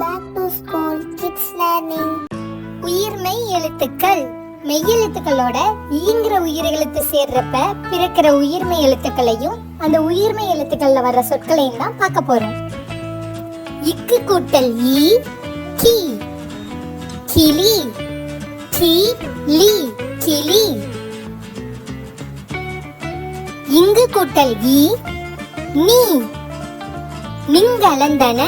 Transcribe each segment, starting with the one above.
Back to school kids learning உயிர்மை எழுத்துக்கள். மெய்யெழுத்துக்களோட ஈங்கிற உயிர் எழுத்து சேர்றப்ப பிறக்கிற உயிர்மை எழுத்துக்களையும் அந்த உயிர்மை எழுத்துக்கள்ல வர்ற சொற்களையும் தான் பார்க்க போறோம். இக்கு கூட்டல் ஈ கி கிளி கி லி கிளி. இங்கு கூட்டல் ஈ நீ. நிங்கலந்தன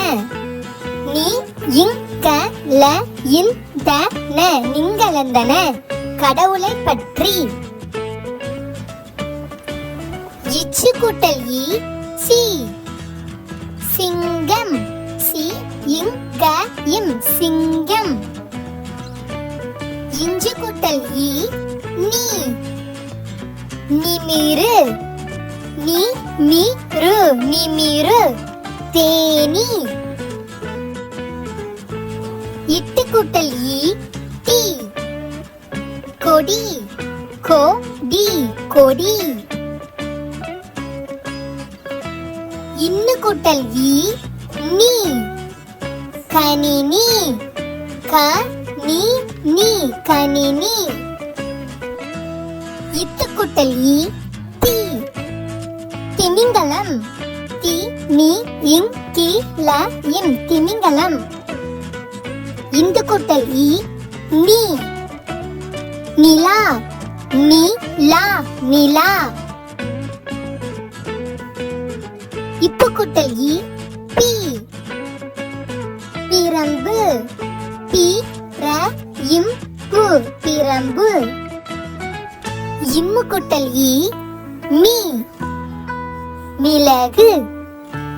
நீ இங்க ல இந்த ந நிங்கலந்தன. கடவுளை பற்றி. இச்சு கூட்டல் ஈ சி. சிங்கம். சி இங்க இம் சிங்கம். இஞ்சு கூட்டல் ஈ நீ. நிமிரு. நீ மீரு நிமிரு. தேனி. கூட்டல். இ டி. கொடி. கோ டி. கொடி. இன்னு கூட்டல். இ நீ கணினி. க நீ நீ கணினி. இத்து கூட்டல். இ தி திமிங்கலம் தி நீ இங் கி ல இம் திமிங்கலம் இந்து கூட்டல் இ நீ. நிலா நீ லா நிலா. இப்பு கூட்டல் இ பி. பிரம்பு பி ர இம் பு பிரம்பு இம்மு கூட்டல் இ மீ மிளகு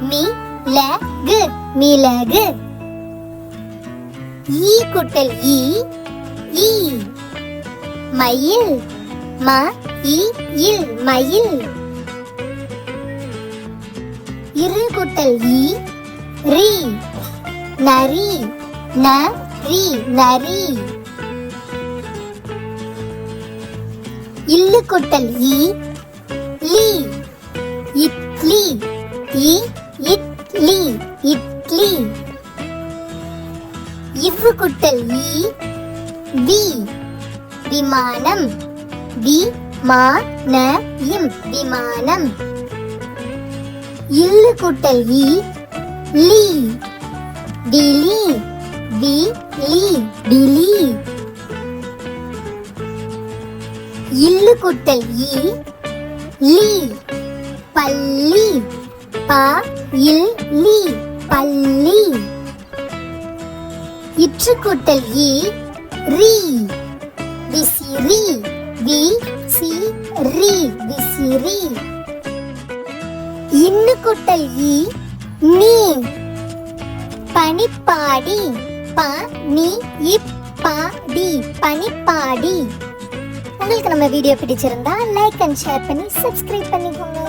மி ல கு. மிளகு. ஈ குட்டல் ஈ ஈ. மயில் ம இ இல் மயில். இரு குட்டல் ஈ ரி. நரி ந ரி நரி. இல்லு குட்டல் ஈ லி. இட்லி இ இட்லி இட்லி. இவ்வு குட்டல் ஈ வி விமானம் வி மா ந இம் விமானம். இல்லு குட்டல் ஈ லீ விலி வி லீ விலி இல்லு குட்டல் ஈ லீ பள்ளி ப இல் லீ பள்ளி இற்று கூட்டல் ஈ ரி ரீ. வி சி ரி. ரீ. இன்னு கூட்டல் ஈ நீ. பனிப்பாடி ப நீ இப்பாடி பனிப்பாடி. உங்களுக்கு நம்ம வீடியோ பிடிச்சிருந்தா லைக் அண்ட் ஷேர் பண்ணி சப்ஸ்கிரைப் பண்ணிக்கோங்க.